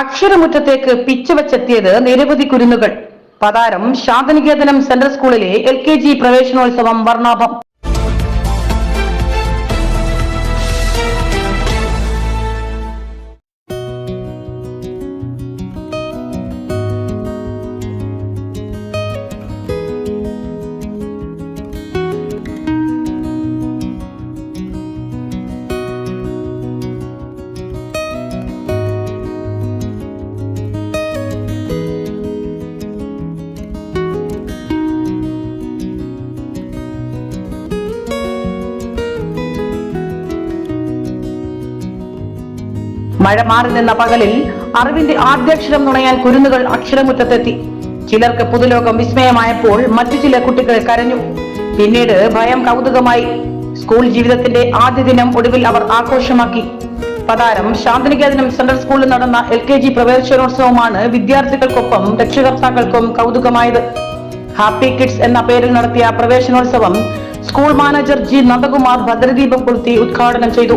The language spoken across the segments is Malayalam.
അക്ഷരമുറ്റത്തേക്ക് പിച്ചുവച്ചെത്തിയത് നിരവധി കുരുന്നുകൾ. പതാരം ശാന്തനികേതനം സെൻട്രൽ സ്കൂളിലെ എൽ കെ ജി പ്രവേശനോത്സവം വർണാഭം. മഴ മാറി നിന്ന പകലിൽ അറിവിന്റെ ആദ്യാക്ഷരം നുണയാൻ കുരുന്നുകൾ അക്ഷരമുറ്റത്തെത്തി. ചിലർക്ക് പുതുലോകം വിസ്മയമായപ്പോൾ മറ്റു ചില കുട്ടികൾ കരഞ്ഞു. പിന്നീട് ഭയം കൗതുകമായി സ്കൂൾ ജീവിതത്തിന്റെ ആദ്യ ദിനം ഒടുവിൽ അവർ ആഘോഷമാക്കി. പതാരം ശാന്തിനികേതനം സെൻട്രൽ സ്കൂളിൽ നടന്ന എൽ കെ ജി പ്രവേശനോത്സവമാണ് വിദ്യാർത്ഥികൾക്കൊപ്പം രക്ഷകർത്താക്കൾക്കും കൗതുകമായത്. ഹാപ്പി കിഡ്സ് എന്ന പേരിൽ നടത്തിയ പ്രവേശനോത്സവം സ്കൂൾ മാനേജർ ജി നന്ദകുമാർ ഭദ്രദീപം കൊളുത്തി ഉദ്ഘാടനം ചെയ്തു.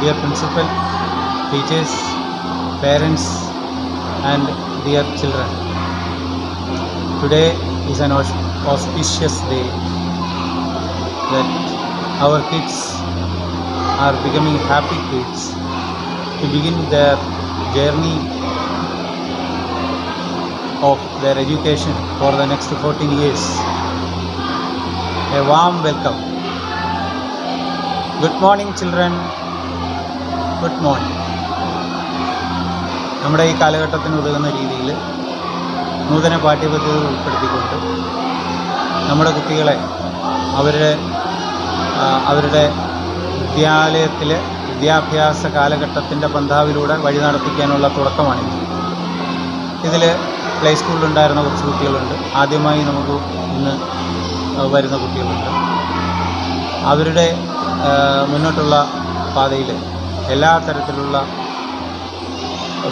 dear principal, teachers, parents and dear children. Today is an auspicious day that our kids are becoming happy kids to begin their journey of their education for the next 14 years. A warm welcome. Good morning children. Good morning നമ്മുടെ ഈ കാലഘട്ടത്തിന് ഉതകുന്ന രീതിയിൽ നൂതന പാഠ്യപദ്ധതികൾ ഉൾപ്പെടുത്തിക്കൊണ്ട് നമ്മുടെ കുട്ടികളെ അവരുടെ അവരുടെ വിദ്യാലയത്തിലെ വിദ്യാഭ്യാസ കാലഘട്ടത്തിന്റെ പന്ഥാവിലൂടെ വഴി നടത്തിക്കാനുള്ള തുടക്കമാണിത് ഇതിൽ പ്ലേ സ്കൂളിലുണ്ടായിരുന്ന കുറച്ച് കുട്ടികളുണ്ട്. ആദ്യമായി നമുക്ക് ഇന്ന് വരുന്ന കുട്ടികളുണ്ട്. അവരുടെ മുന്നോട്ടുള്ള പാതയിൽ എല്ലാ തരത്തിലുള്ള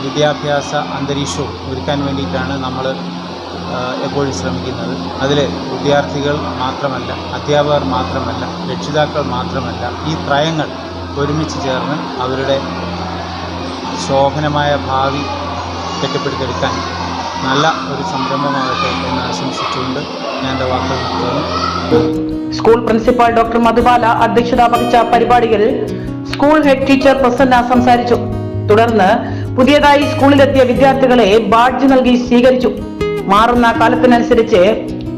വിദ്യാഭ്യാസ അന്തരീക്ഷവും ഒരുക്കാൻ വേണ്ടിയിട്ടാണ് നമ്മൾ എപ്പോഴും ശ്രമിക്കുന്നത്. അതിൽ വിദ്യാർത്ഥികൾ മാത്രമല്ല അധ്യാപകർ മാത്രമല്ല രക്ഷിതാക്കൾ മാത്രമല്ല ഈ ത്രയങ്ങൾ ഒരുമിച്ച് ചേർന്ന് അവരുടെ ശോഭനമായ ഭാവി കെട്ടിപ്പടുത്തെടുക്കാൻ നല്ല ഒരു സംരംഭമാകട്ടെ എന്ന് ആശംസിച്ചുകൊണ്ട് ഞാൻ എന്റെ വാക്കുകൾ സ്കൂൾ പ്രിൻസിപ്പാൾ ഡോക്ടർ മധുബാല അധ്യക്ഷത വഹിച്ച പരിപാടിയിൽ സ്കൂൾ ഹെഡ് ടീച്ചർ പ്രസന്ന സംസാരിച്ചു. തുടർന്ന് പുതിയതായി സ്കൂളിലെത്തിയ വിദ്യാർത്ഥികളെ ബാഡ്ജ് നൽകി സ്വീകരിച്ചു. മാറുന്ന കാലത്തിനനുസരിച്ച്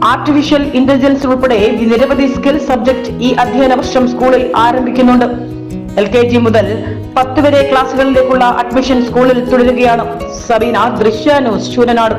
ആർട്ടിഫിഷ്യൽ ഇന്റലിജൻസ് ഉൾപ്പെടെ നിരവധി സ്കിൽ സബ്ജക്ട് ഈ അധ്യയന വർഷം സ്കൂളിൽ ആരംഭിക്കുന്നുണ്ട്. എൽ കെ ജി മുതൽ പത്ത് വരെ ക്ലാസുകളിലേക്കുള്ള അഡ്മിഷൻ സ്കൂളിൽ തുടരുകയാണ്. സബീന ദൃശ്യ ന്യൂസ് ശൂരനാട്.